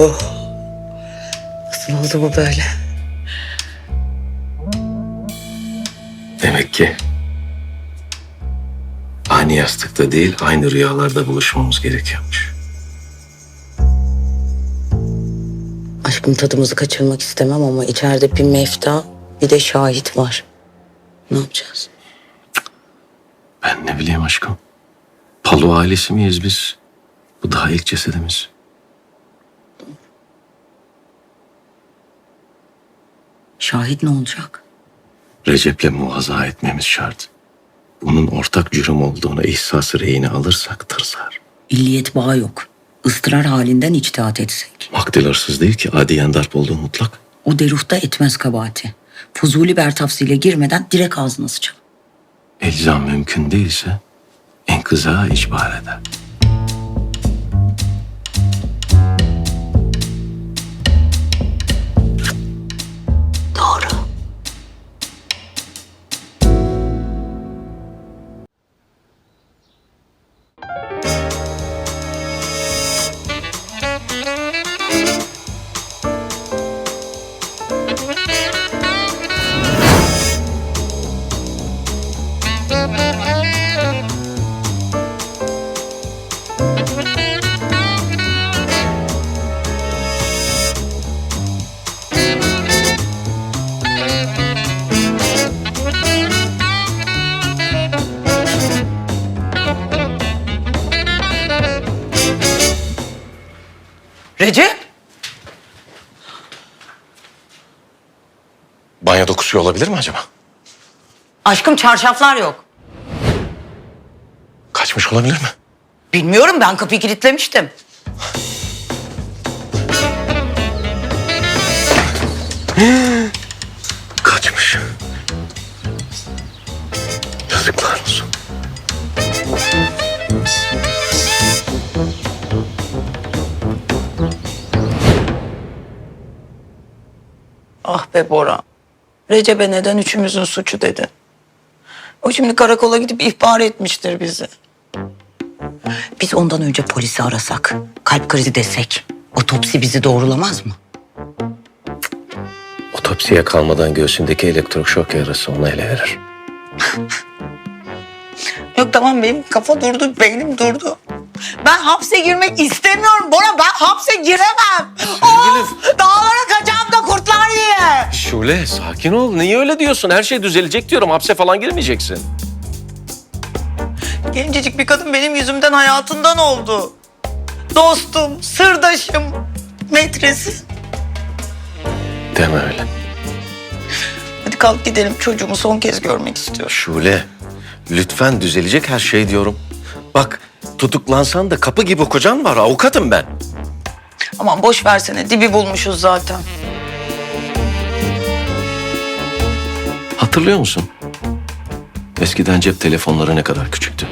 Oh. Nasıl oldu bu böyle? Demek ki aynı yastıkta değil, aynı rüyalarda buluşmamız gerekiyormuş. Aşkım tadımızı kaçırmak istemem ama içeride bir mefta bir de şahit var. Ne yapacağız? Ben ne bileyim aşkım. Palu ailesi miyiz biz? Bu daha ilk cesedimiz. Şahit ne olacak? Recep'le muvaza etmemiz şart. Bunun ortak cürüm olduğunu ihsası reyine alırsak tırsar. İlliyet bağı yok. Istırar halinden içtihat etsek. Maktil hırsız değil ki adiyen darp olduğu mutlak. O deruhta etmez kabahati. Fuzuli bertafsiyle girmeden direkt ağzına sıçar. Elzam mümkün değilse enkıza icbar eder. Recep? Banyo dokusu olabilir mi acaba? Aşkım çarşaflar yok. Kaçmış olabilir mi? Bilmiyorum ben kapıyı kilitlemiştim. Kaçmış. Be Bora. Recep'e neden üçümüzün suçu dedi. O şimdi karakola gidip ihbar etmiştir bizi. Biz ondan önce polisi arasak, kalp krizi desek, otopsi bizi doğrulamaz mı? Otopsiye kalmadan göğsündeki elektroşok yarası ona ele verir. Yok tamam benim kafa durdu, beynim durdu. Ben hapse girmek istemiyorum Bora. Ben hapse giremem. Of, dağlara diye. Şule sakin ol. Niye öyle diyorsun? Her şey düzelecek diyorum. Hapse falan girmeyeceksin. Gencecik bir kadın benim yüzümden hayatından oldu. Dostum, sırdaşım, metresi. Deme öyle. Hadi kalk gidelim çocuğumu son kez görmek istiyorum. Şule lütfen düzelecek her şey diyorum. Bak tutuklansan da kapı gibi kocan var. Avukatım ben. Aman boş versene dibi bulmuşuz zaten. Hatırlıyor musun? Eskiden cep telefonları ne kadar küçüktü.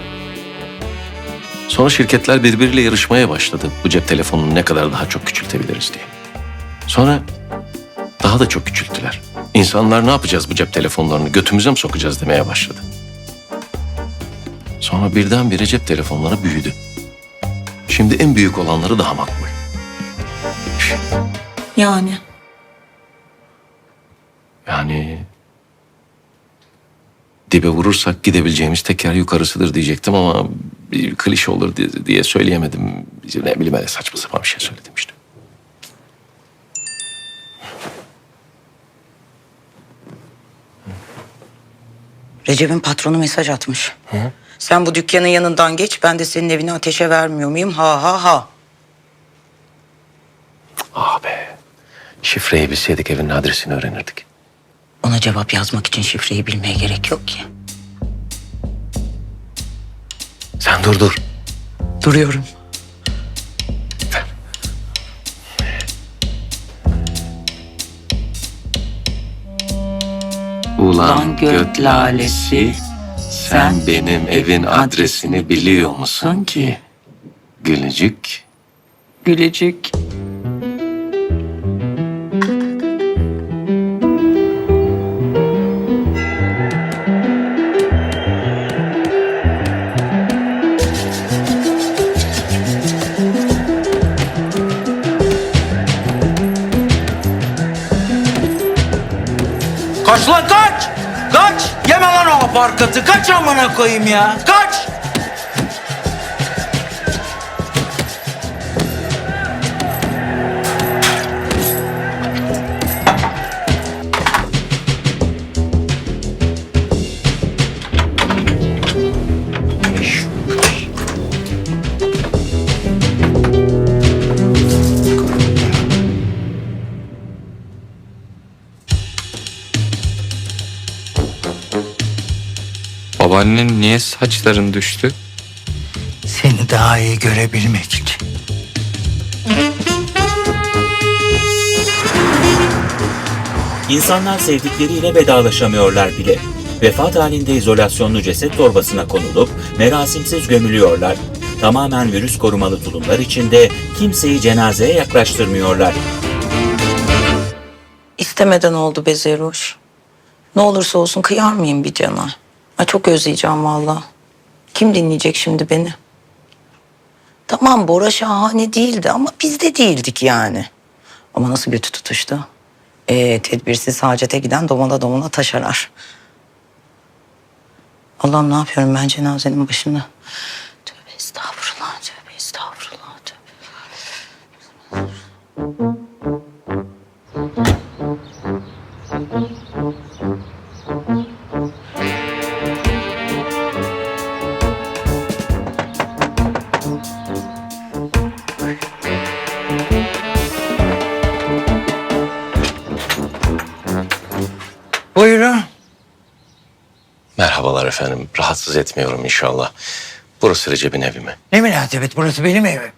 Sonra şirketler birbiriyle yarışmaya başladı. Bu cep telefonunu ne kadar daha çok küçültebiliriz diye. Sonra daha da çok küçülttüler. İnsanlar ne yapacağız bu cep telefonlarını götümüze mi sokacağız demeye başladı. Sonra birdenbire cep telefonları büyüdü. Şimdi en büyük olanları daha makbul. Yani Yani dibe vurursak gidebileceğimiz tek yer yukarısıdır diyecektim ama bir klişe olur diye, diye söyleyemedim. Ne bileyim öyle saçma sapan bir şey söyledim işte. Recep'in patronu mesaj atmış. Sen bu dükkanın yanından geç, ben de senin evini ateşe vermiyor muyum? Ha ha ha. Ah be. Şifreyi bilseydik evin adresini öğrenirdik. Ona cevap yazmak için şifreyi bilmeye gerek yok ki. Sen dur dur. Duruyorum. Ulan göt lalesi sen benim evin adresini biliyor musun ki? Gülücük. gülecek. Kaç lan kaç! Kaç! Yeme lan o aparkatı. Kaç amına koyayım ya. Kaç! Babaannen niye saçların düştü? Seni daha iyi görebilmek için. İnsanlar sevdikleriyle vedalaşamıyorlar bile. Vefat halinde izolasyonlu ceset torbasına konulup merasimsiz gömülüyorlar. Tamamen virüs korumalı tulumlar içinde kimseyi cenazeye yaklaştırmıyorlar. İstemeden oldu be Zeruş. Ne olursa olsun kıyar mıyım bir cana? Ay çok özleyeceğim valla. Kim dinleyecek şimdi beni? Tamam Bora şahane değildi ama biz de değildik yani. Ama nasıl götü tutuştu? Ee, tedbirsiz hacete giden domala domala taşarar. Allah'ım ne yapıyorum ben cenazenin başında? Tövbe estağfurullah, efendim. Rahatsız etmiyorum inşallah. Burası Recep'in evi mi? Ne münasebet burası benim evim.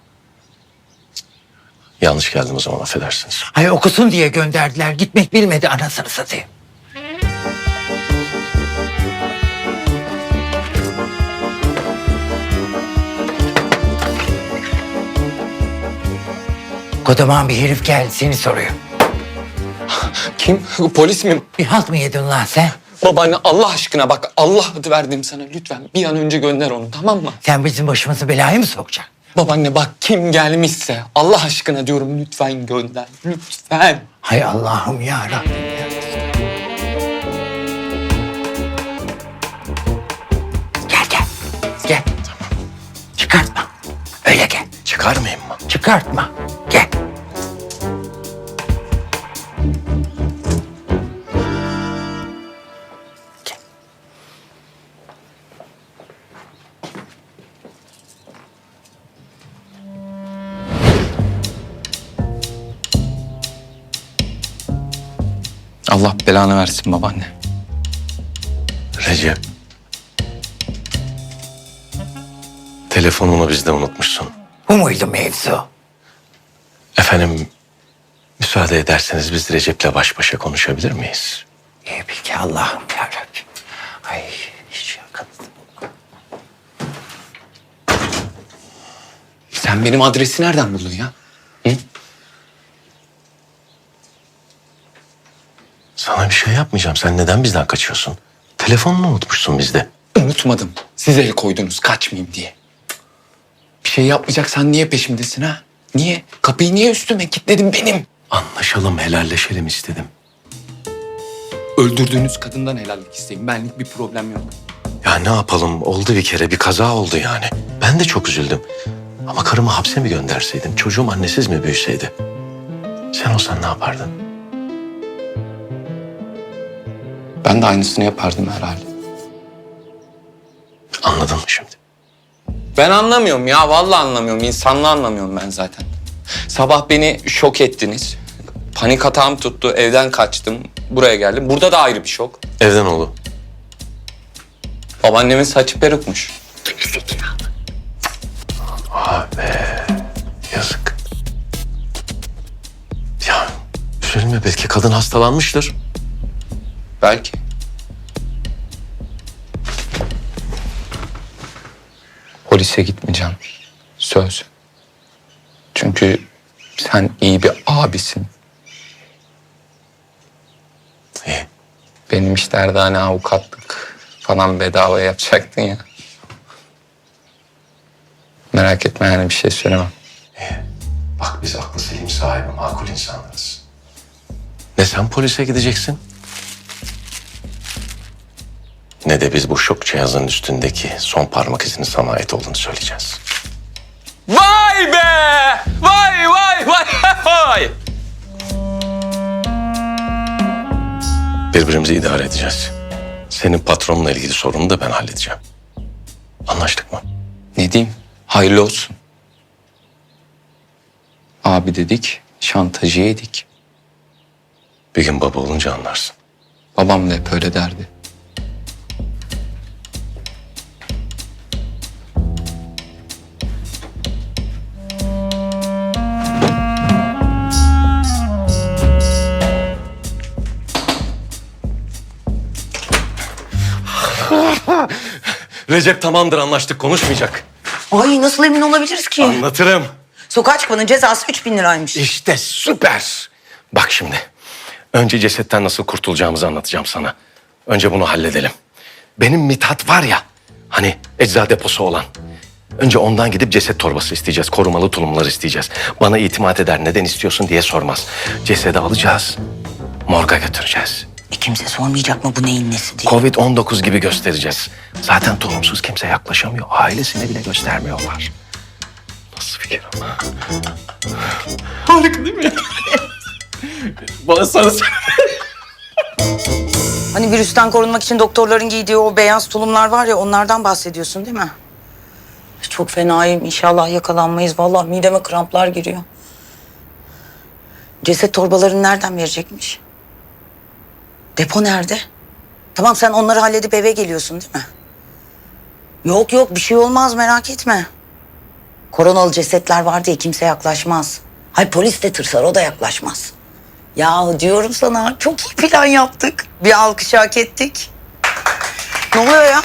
Yanlış geldim o zaman affedersiniz. Hay okusun diye gönderdiler. Gitmek bilmedi anasını satayım. Kocaman bir herif geldi seni soruyor. Kim? Polis mi? Bir halt mı yedin lan sen? Babaanne Allah aşkına bak Allah adı verdim sana lütfen bir an önce gönder onu tamam mı? Sen bizim başımızı belaya mı sokacaksın? Babaanne bak kim gelmişse Allah aşkına diyorum lütfen gönder lütfen. Hay Allah'ım ya Rabbim ya. Gel gel. Gel. Çıkartma. Öyle gel. Çıkarmayayım mı? Çıkartma. Allah belanı versin babaanne. Recep. Telefonunu bizde unutmuşsun. Bu muydu mevzu? Efendim müsaade ederseniz biz Recep'le baş başa konuşabilir miyiz? İyi peki Allah'ım ya Rabbim. Ay hiç yakaladım. Sen benim adresi nereden buldun ya? Sana bir şey yapmayacağım. Sen neden bizden kaçıyorsun? Telefonunu unutmuşsun bizde. Unutmadım. Siz el koydunuz kaçmayayım diye. Bir şey yapmayacaksan niye peşimdesin ha? Niye? Kapıyı niye üstüme kilitledin benim? Anlaşalım, helalleşelim istedim. Öldürdüğünüz kadından helallik isteyin. Benlik bir problem yok. Ya ne yapalım? Oldu bir kere. Bir kaza oldu yani. Ben de çok üzüldüm. Ama karımı hapse mi gönderseydim? Çocuğum annesiz mi büyüseydi? Sen olsan ne yapardın? Ben de aynısını yapardım herhalde. Anladın mı şimdi? Ben anlamıyorum ya. Vallahi anlamıyorum. İnsanlığı anlamıyorum ben zaten. Sabah beni şok ettiniz. Panik atağım tuttu. Evden kaçtım. Buraya geldim. Burada da ayrı bir şok. Evden oğlu. Babaannemin saçı perukmuş. Yazık. Ya üzülme belki kadın hastalanmıştır. Belki. Polise gitmeyeceğim. Söz. Çünkü sen iyi bir abisin. İyi. Benim işlerde hani avukatlık falan bedava yapacaktın ya. Merak etme yani bir şey söylemem. Bak biz aklı selim sahibi makul insanlarız. Ne sen polise gideceksin ne de biz bu şok cihazının üstündeki son parmak izinin sana ait olduğunu söyleyeceğiz. Vay be! Vay vay vay vay! Birbirimizi idare edeceğiz. Senin patronunla ilgili sorunu da ben halledeceğim. Anlaştık mı? Ne diyeyim? Hayırlı olsun. Abi dedik, şantajı yedik. Bir gün baba olunca anlarsın. Babam da hep öyle derdi. Recep tamamdır anlaştık konuşmayacak. Ay nasıl emin olabiliriz ki? Anlatırım. Sokağa çıkmanın cezası 3000 liraymış. İşte süper. Bak şimdi. Önce cesetten nasıl kurtulacağımızı anlatacağım sana. Önce bunu halledelim. Benim Mithat var ya. Hani ecza deposu olan. Önce ondan gidip ceset torbası isteyeceğiz. Korumalı tulumlar isteyeceğiz. Bana itimat eder neden istiyorsun diye sormaz. Cesedi alacağız. Morga götüreceğiz. E kimse sormayacak mı bu neyin nesi diye. Covid-19 gibi göstereceğiz. Zaten tohumsuz kimse yaklaşamıyor. Ailesine bile göstermiyorlar. Nasıl fikir ama? Harika değil mi? Bana sana Hani virüsten korunmak için doktorların giydiği o beyaz tulumlar var ya onlardan bahsediyorsun değil mi? Çok fenayım inşallah yakalanmayız. Vallahi mideme kramplar giriyor. Ceset torbalarını nereden verecekmiş? Depo nerede? Tamam sen onları halledip eve geliyorsun değil mi? Yok yok bir şey olmaz merak etme. Koronalı cesetler var diye kimse yaklaşmaz. Hay polis de tırsar o da yaklaşmaz. Ya diyorum sana çok iyi plan yaptık. Bir alkış hak ettik. Ne oluyor ya?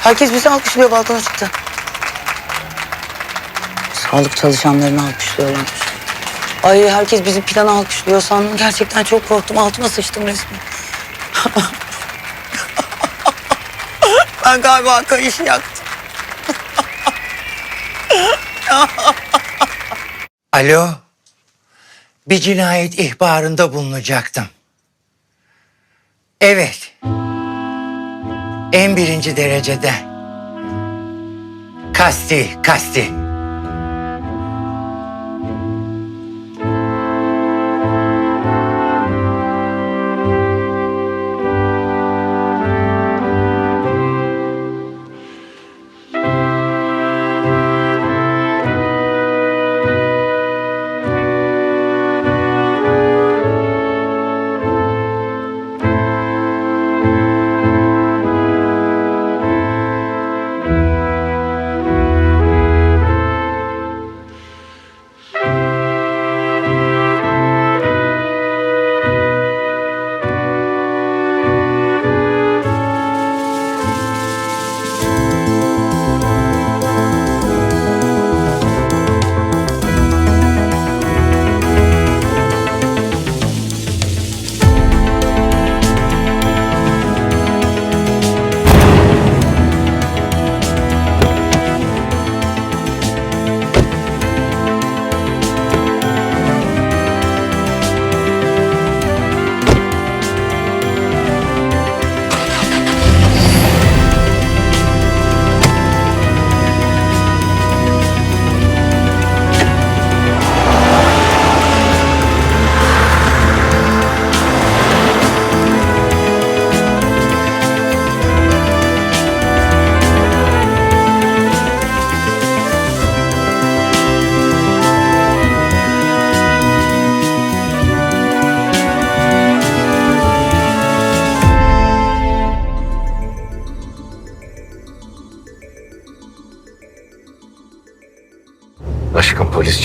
Herkes bizi alkışlıyor balkona çıktı. Sağlık çalışanlarını alkışlıyorlarmış. Ay herkes bizim planı alkışlıyor sandım. Gerçekten çok korktum. Altıma sıçtım resmen. ben galiba kayışı yaktım. Alo. Bir cinayet ihbarında bulunacaktım. Evet. En birinci derecede. Kasti, kasti.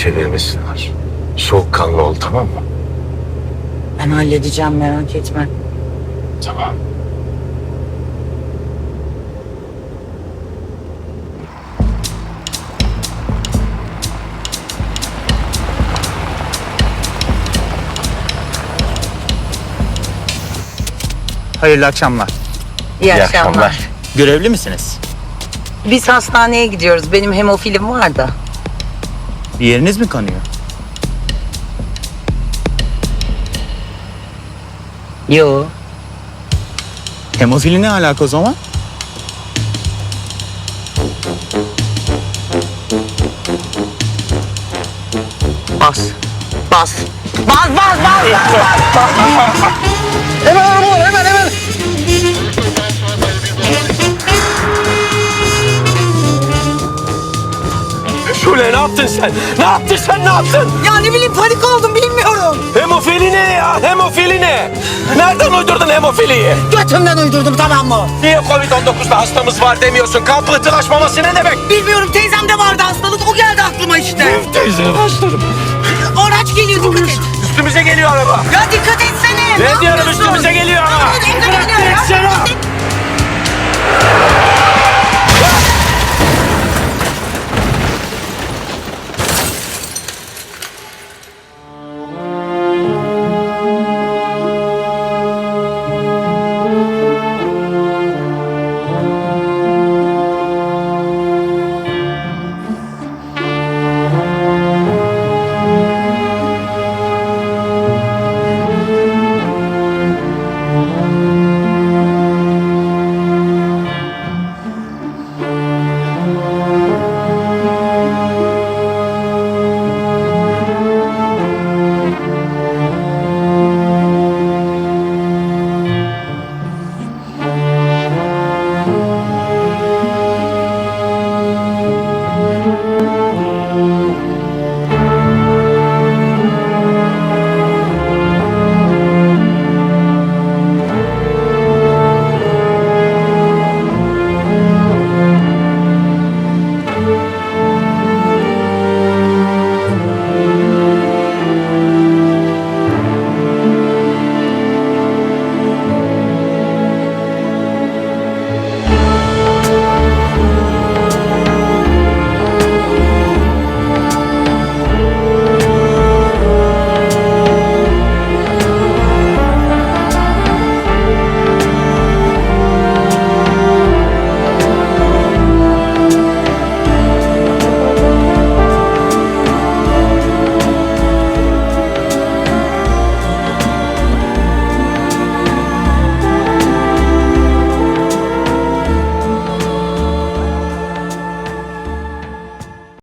Aşkım polis çevirmesin var. Soğukkanlı ol tamam mı? Ben halledeceğim merak etme. Tamam. Hayırlı akşamlar. İyi, İyi akşamlar. akşamlar. Görevli misiniz? Biz hastaneye gidiyoruz. Benim hemofilim var da. Bir yeriniz mi kanıyor? Yo. Hemofili ne alaka o zaman? Bas. Bas. Bas bas bas. Şule ne yaptın sen? Ne yaptın sen ne yaptın? Ya ne bileyim panik oldum bilmiyorum. Hemofili ne ya? Hemofili ne? Nereden uydurdun hemofiliyi? Götümden uydurdum tamam mı? Niye Covid-19'da hastamız var demiyorsun? Kan pıhtılaşmaması ne demek? Bilmiyorum teyzemde vardı hastalık o geldi aklıma işte. Teyze hastalık. Araç geliyor dikkat et. Üstümüze geliyor araba. Ya dikkat etsene. Ne diyorum yapıyorsun? üstümüze geliyor araba. Ya. Bırak direksiyonu.